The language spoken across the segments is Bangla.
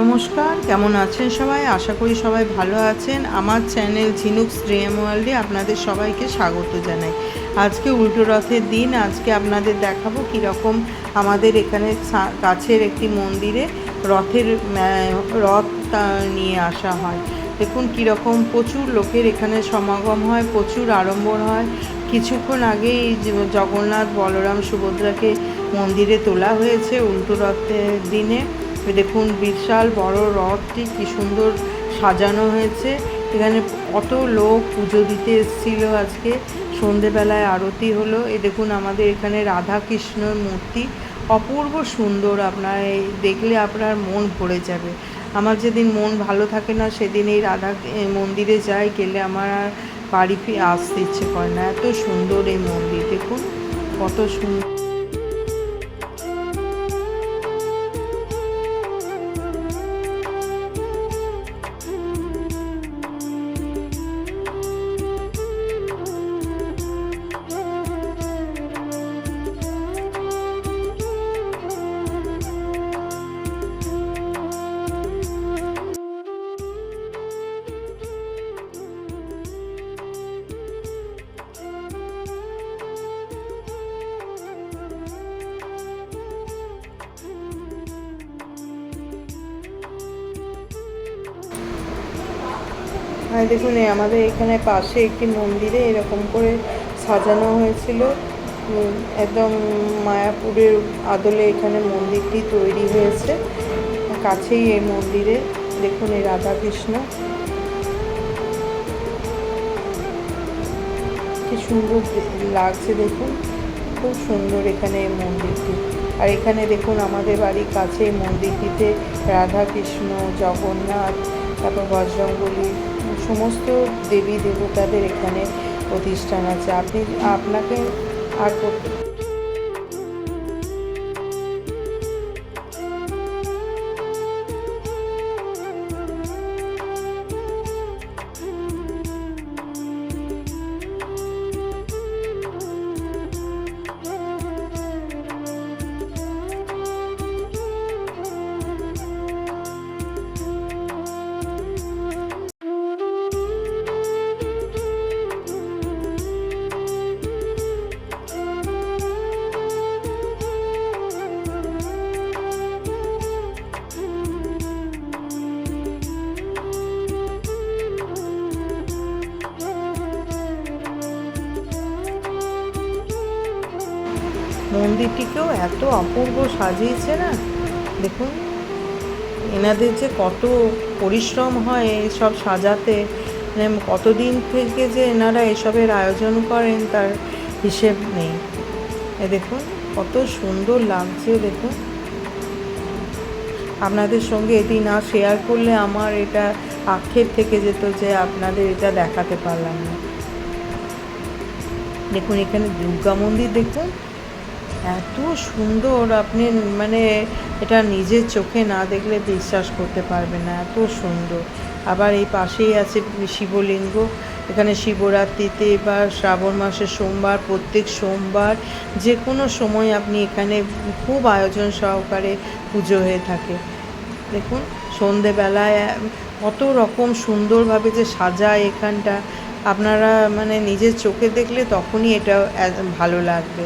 নমস্কার, কেমন আছেন সবাই? আশা করি সবাই ভালো আছেন। আমার চ্যানেল ঝিনুক স্ট্রিম ওয়ার্ল্ডে আপনাদের সবাইকে স্বাগত জানাই। আজকে উল্টো রথের দিন, আজকে আপনাদের দেখাবো কীরকম আমাদের এখানে কাছের একটি মন্দিরে রথের রথ নিয়ে আসা হয়। দেখুন কীরকম প্রচুর লোকের এখানে সমাগম হয়, প্রচুর আড়ম্বর হয়। কিছুক্ষণ আগেই জগন্নাথ বলরাম সুভদ্রাকে মন্দিরে তোলা হয়েছে উল্টো রথের দিনে। দেখুন, বিশাল বড় রথটি কি সুন্দর সাজানো হয়েছে। এখানে কত লোক পুজো দিতে এসেছিল আজকে। সন্ধেবেলায় আরতি হলো। এ দেখুন, আমাদের এখানে রাধা কৃষ্ণর মূর্তি অপূর্ব সুন্দর। আপনার এই দেখলে আপনার মন ভরে যাবে। আমার যেদিন মন ভালো থাকে না, সেদিন এই রাধা মন্দিরে যাই, গেলে আমার আর বাড়ি ফিরে আসতে ইচ্ছে করে না। এত সুন্দর এই মন্দির। দেখুন, কত সুন্দর দেখুন আমাদের এখানে পাশে একটি মন্দিরে এরকম করে সাজানো হয়েছিল। একদম মায়াপুরের আদলে এখানে মন্দিরটি তৈরি হয়েছে। কাছেই এই মন্দিরে, দেখুন, এই রাধাকৃষ্ণ। কি সুন্দর লাগছে, দেখুন। খুব সুন্দর এখানে এই মন্দিরটি। আর এখানে, দেখুন, আমাদের বাড়ির কাছে এই মন্দিরটিতে রাধা কৃষ্ণ জগন্নাথ, তারপর বজরঙ্গলী সমস্ত দেবী দেবতাদের এখানে প্রতিষ্ঠান আছে। আপনি আপনাকে আর মন্দিরটিকেও এত অপূর্ব সাজিয়েছে না? দেখুন, এনাদের যে কত পরিশ্রম হয় এসব সাজাতে মানে কতদিন থেকে যে এনারা এসবের আয়োজন করেন তার হিসেব নেই। এ দেখুন, কত সুন্দর লাগছে, দেখুন। আপনাদের সঙ্গে এটি না শেয়ার করলে আমার এটা আক্ষেপ থেকে যেত যে আপনাদের এটা দেখাতে পারলাম না। দেখুন, এখানে দুর্গা মন্দির দেখুন। এত সুন্দর আপনি মানে এটা নিজের চোখে না দেখলে বিশ্বাস করতে পারবেন না, এত সুন্দর। আবার এই পাশেই আছে শিবলিঙ্গ, এখানে শিবরাত্রিতে বা শ্রাবণ মাসের সোমবার, প্রত্যেক সোমবার যে কোনো সময় আপনি এখানে খুব আয়োজন সহকারে পুজো হয়ে থাকে। দেখুন, সন্ধেবেলায় কত রকম সুন্দরভাবে যে সাজায় এখানটা, আপনারা মানে নিজের চোখে দেখলে তখনই এটা ভালো লাগবে।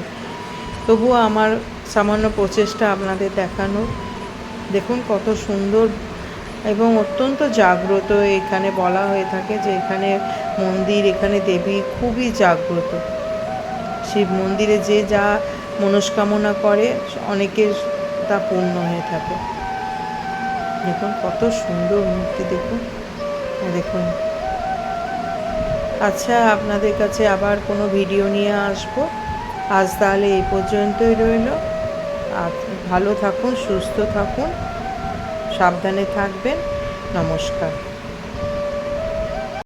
তবুও আমার সামান্য প্রচেষ্টা আপনাদের দেখানো। দেখুন কত সুন্দর এবং অত্যন্ত জাগ্রত এখানে বলা হয়ে থাকে যে এখানে মন্দির, এখানে দেবী খুবই জাগ্রত। শিব মন্দিরে যে যা মনস্কামনা করে অনেকের তা পূর্ণ হয়ে থাকে। দেখুন কত সুন্দর মূর্তি, দেখুন। দেখুন। আচ্ছা আপনাদের কাছে আবার কোনো ভিডিও নিয়ে আসব। আজ তাহলে এই পর্যন্তই রইল। আর ভালো থাকুন সুস্থ থাকুন সাবধানে থাকবেন। নমস্কার।